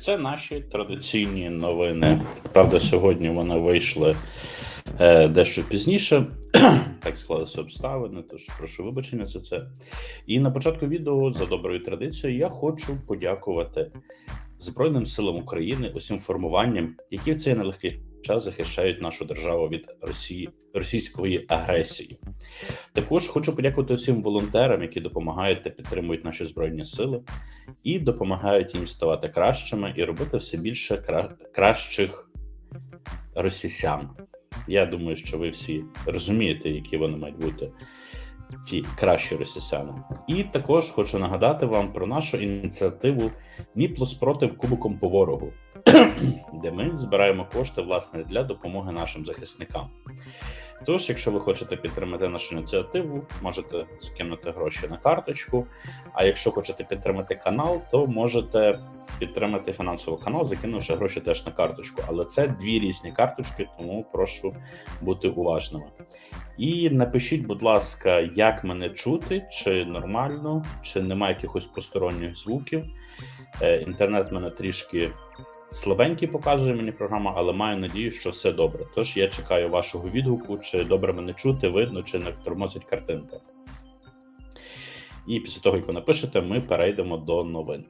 це наші традиційні новини. Правда, сьогодні вони вийшли е, дещо пізніше. так склалися обставини, тож прошу вибачення за це. І на початку відео, за доброю традицією, я хочу подякувати Збройним силам України усім формуванням, які в цей нелегкий час захищають нашу державу від Росії російської агресії. Також хочу подякувати всім волонтерам, які допомагають та підтримують наші збройні сили, і допомагають їм ставати кращими і робити все більше кра... кращих росіян. Я думаю, що ви всі розумієте, які вони мають бути ті кращі росіяни. І також хочу нагадати вам про нашу ініціативу Мі плюс против кубиком по ворогу, де ми збираємо кошти власне для допомоги нашим захисникам. Тож, якщо ви хочете підтримати нашу ініціативу, можете скинути гроші на карточку. А якщо хочете підтримати канал, то можете підтримати фінансовий канал, закинувши гроші теж на карточку. Але це дві різні карточки, тому прошу бути уважними. І напишіть, будь ласка, як мене чути, чи нормально, чи немає якихось посторонніх звуків. Е, інтернет мене трішки слабенький показує мені програма, але маю надію, що все добре. Тож я чекаю вашого відгуку, чи добре мене чути, видно, чи не тормозить картинка. І після того, як ви напишете, ми перейдемо до новин.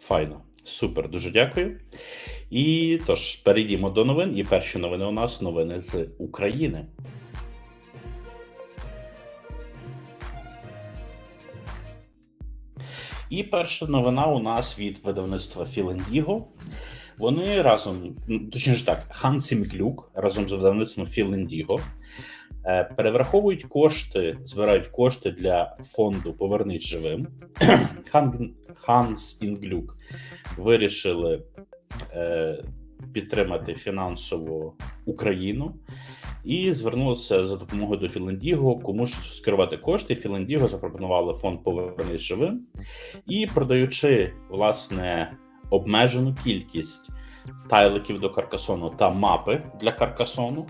Файно, супер, дуже дякую. І тож перейдімо до новин. І перші новини у нас новини з України. І перша новина у нас від видавництва Філендіго. Вони разом, ну, точніше так, Хан Міклюк разом з видавництвом Філендіго перевраховують кошти, збирають кошти для фонду Повернись живим. Хан, Ханс Інглюк вирішили е, підтримати фінансово Україну і звернулися за допомогою до Філендіго, кому ж скерувати кошти. Філендіго запропонували фонд Повернись живим і продаючи власне обмежену кількість тайликів до Каркасону та мапи для Каркасону.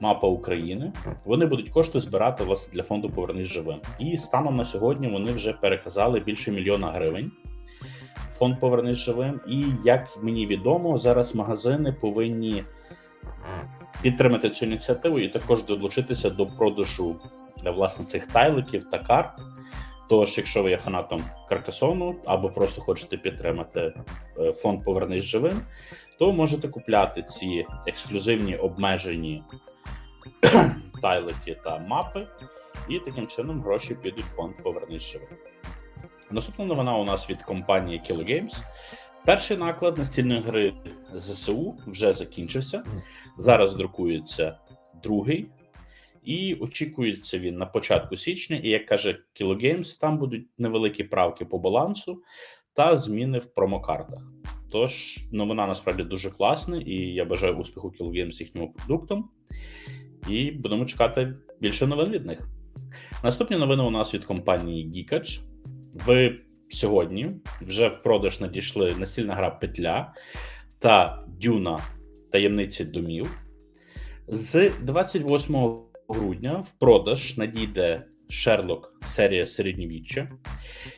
Мапа України, вони будуть кошти збирати власне для фонду Повернись живим. І станом на сьогодні вони вже переказали більше мільйона гривень. Фонд Повернись живим. І як мені відомо, зараз магазини повинні підтримати цю ініціативу і також долучитися до продажу власне цих тайликів та карт. Тож, якщо ви є фанатом Каркасону або просто хочете підтримати е, фонд Повернись живим, то можете купляти ці ексклюзивні обмежені тайлики та мапи, і таким чином гроші підуть в фонд Повернись живим. Наступна новина у нас від компанії Kilo Games. Перший наклад настільної гри ЗСУ вже закінчився. Зараз друкується другий, і очікується він на початку січня. І як каже Kilo Games, там будуть невеликі правки по балансу та зміни в промокартах. Тож новина насправді дуже класна, і я бажаю успіху Kilo Games з їхнім продуктом. І будемо чекати більше новин від них. Наступні новини у нас від компанії Geekach. Ви сьогодні вже в продаж надійшли настільна гра Петля та Дюна таємниці домів. З 28 грудня в продаж надійде Шерлок серія середньовіччя.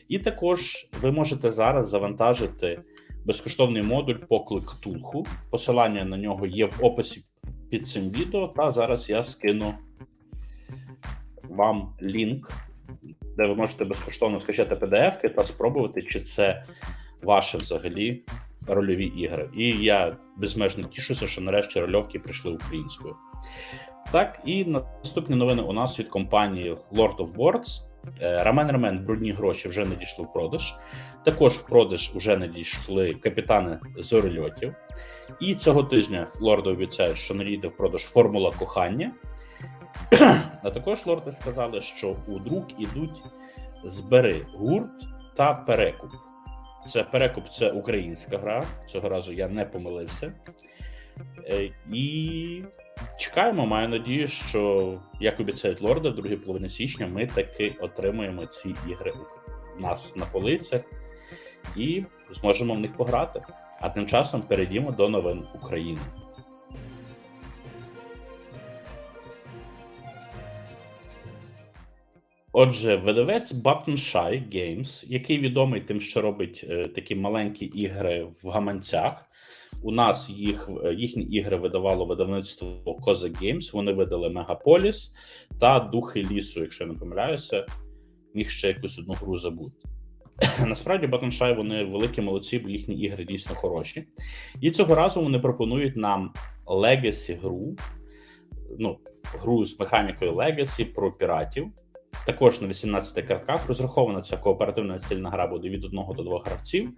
І також ви можете зараз завантажити безкоштовний модуль поклик Тулху. Посилання на нього є в описі під цим відео. Та зараз я скину вам лінк де ви можете безкоштовно скачати PDF та спробувати, чи це ваші взагалі рольові ігри. І я безмежно тішуся, що нарешті рольовки прийшли українською. Так, і наступні новини у нас від компанії Lord of Boards. Е, Рамен Рамен брудні гроші вже надійшли в продаж. Також в продаж вже надійшли капітани зорильотів. І цього тижня Лорди обіцяють, що надійде в продаж формула кохання. А також лорди сказали, що у друк ідуть збери гурт та перекуп. Це перекуп це українська гра. Цього разу я не помилився. Е, і чекаємо, маю надію, що, як обіцяють лорди, в другій половині січня ми таки отримаємо ці ігри у нас на полицях і зможемо в них пограти. А тим часом перейдімо до новин України. Отже, видавець Button Shy Games, який відомий тим, що робить е, такі маленькі ігри в гаманцях. У нас їх е, їхні ігри видавало видавництво Cossack Games. Вони видали Мегаполіс та Духи лісу, якщо я не помиляюся, міг ще якусь одну гру забути. Насправді, Shy вони великі молодці, бо їхні ігри дійсно хороші. І цього разу вони пропонують нам Legacy гру, ну, гру з механікою Legacy про піратів. Також на 18 картках розрахована ця кооперативна цільна гра буде від одного до двох гравців,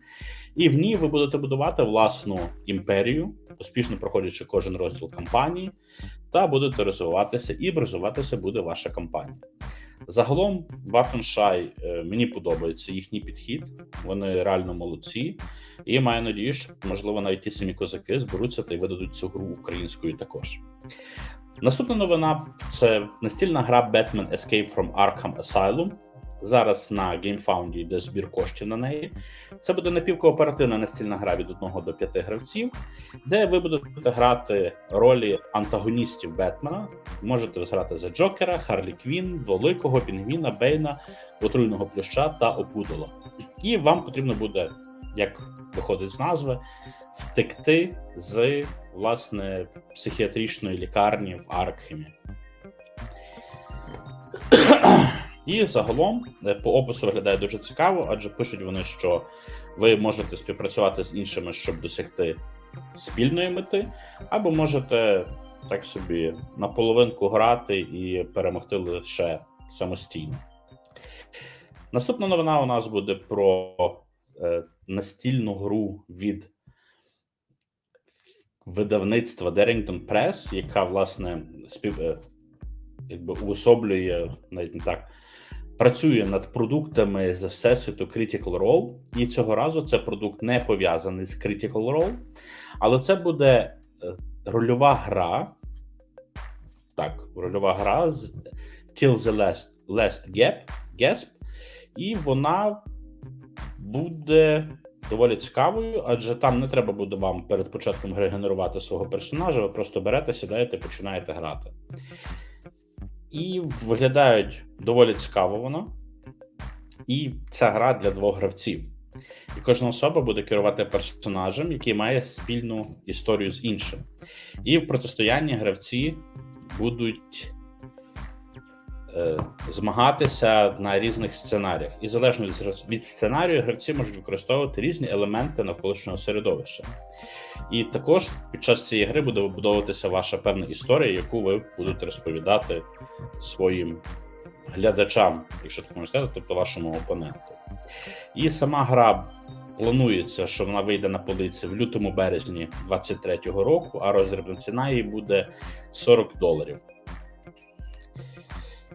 і в ній ви будете будувати власну імперію, успішно проходячи кожен розділ кампанії, та будете розвиватися, і розвиватися буде ваша кампанія. Загалом, Вапеншай, мені подобається їхній підхід, вони реально молодці, і маю надію, що можливо навіть ті самі козаки зберуться та й видадуть цю гру українською також. Наступна новина це настільна гра Batman Escape from Arkham Asylum. Зараз на GameFound йде збір коштів на неї. Це буде напівкооперативна настільна гра від 1 до 5 гравців, де ви будете грати ролі антагоністів Бетмена. Можете зграти за Джокера, Харлі Квін, Великого, Пінгвіна, Бейна, Отруйного Плюща та Опудола. І вам потрібно буде, як виходить з назви, втекти з власне психіатричної лікарні в Аркхемі. І загалом е, по опису виглядає дуже цікаво, адже пишуть вони, що ви можете співпрацювати з іншими, щоб досягти спільної мети, або можете так собі наполовинку грати і перемогти лише самостійно. Наступна новина у нас буде про е, настільну гру від видавництва Derrington Press, яка, власне, спів, е, якби уособлює навіть не так. Працює над продуктами з всесвіту Critical Role, і цього разу це продукт не пов'язаний з Critical Role, але це буде е, рольова гра. Так, рольова гра з Till the Last, Last Gap, Gasp, і вона буде доволі цікавою, адже там не треба буде вам перед початком гри генерувати свого персонажа. Ви просто берете, сідаєте, починаєте грати. І виглядають доволі цікаво воно. І ця гра для двох гравців. І кожна особа буде керувати персонажем, який має спільну історію з іншим. І в протистоянні гравці будуть е, змагатися на різних сценаріях. І залежно від, сценарію, гравці можуть використовувати різні елементи навколишнього середовища. І також під час цієї гри буде вибудовуватися ваша певна історія, яку ви будете розповідати своїм глядачам, якщо так можна сказати, тобто вашому опоненту. І сама гра планується, що вона вийде на полиці в лютому березні 2023 року, а розробна ціна її буде 40 доларів.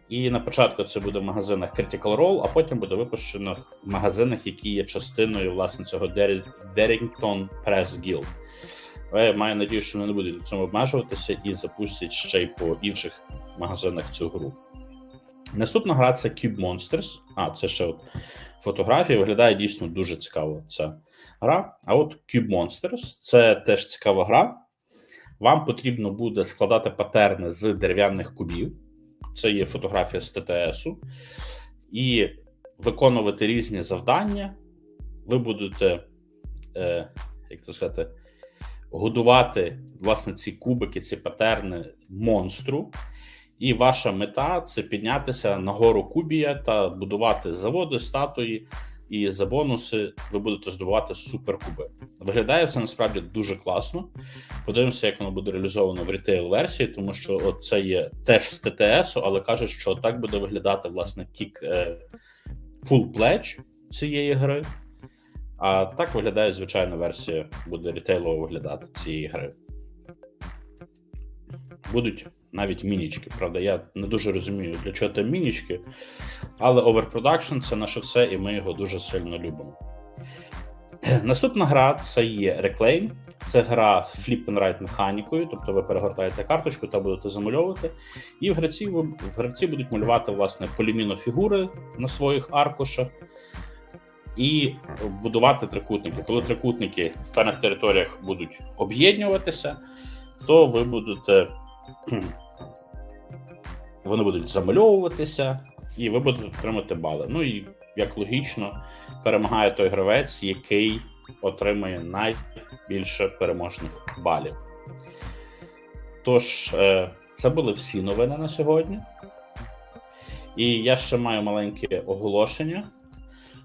І на початку це буде в магазинах Critical Role, а потім буде випущено в магазинах, які є частиною власне цього Derrington Press Guild. Але я маю надію, що вони не будуть на цьому обмежуватися і запустять ще й по інших магазинах цю гру. Наступна гра це Cube Monsters. А, це ще от фотографія. Виглядає дійсно дуже цікаво ця гра. А от Cube Monsters це теж цікава гра. Вам потрібно буде складати патерни з дерев'яних кубів. Це є фотографія з ТТСу. І виконувати різні завдання. Ви будете, е, як це сказати, годувати власне ці кубики, ці патерни монстру. І ваша мета це піднятися на гору Кубія та будувати заводи, статуї. І за бонуси ви будете здобувати суперкуби. Виглядає все насправді дуже класно. Подивимося, як воно буде реалізовано в рітейл-версії, тому що це є теж з ТТС, але кажуть, що так буде виглядати власне кік е, full pledge цієї гри. А так виглядає звичайна версія, буде рітейлово виглядати цієї гри. Будуть навіть мінічки. Правда, я не дуже розумію, для чого там мінічки, але Overproduction це наше все, і ми його дуже сильно любимо. Наступна гра це є Reclaim. Це гра Flip and Write механікою, тобто ви перегортаєте карточку та будете замальовувати. І в гравці, в гравці будуть малювати власне поліміно фігури на своїх аркушах і будувати трикутники. Коли трикутники в певних територіях будуть об'єднуватися, то ви будете. Вони будуть замальовуватися, і ви будете отримати бали. Ну і як логічно, перемагає той гравець, який отримає найбільше переможних балів. Тож, е, це були всі новини на сьогодні. І я ще маю маленьке оголошення,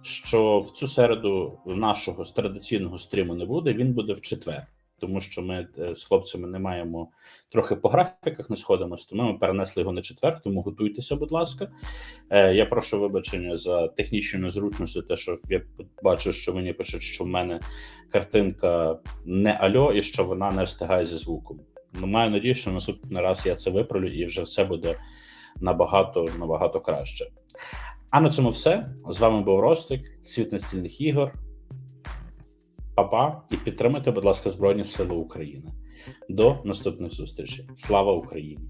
що в цю середу нашого традиційного стріму не буде, він буде в четвер. Тому що ми е, з хлопцями не маємо трохи по графіках, не сходимося, тому ми перенесли його на четвер, тому готуйтеся, будь ласка. Е, Я прошу вибачення за технічну незручність, те, що я бачу, що мені пишуть, що в мене картинка не альо і що вона не встигає зі звуком. Ну, маю надію, що наступний раз я це виправлю і вже все буде набагато набагато краще. А на цьому все. З вами був Ростик, світ настільних ігор. Па-па і підтримайте, будь ласка, Збройні Сили України. До наступних зустрічей. Слава Україні!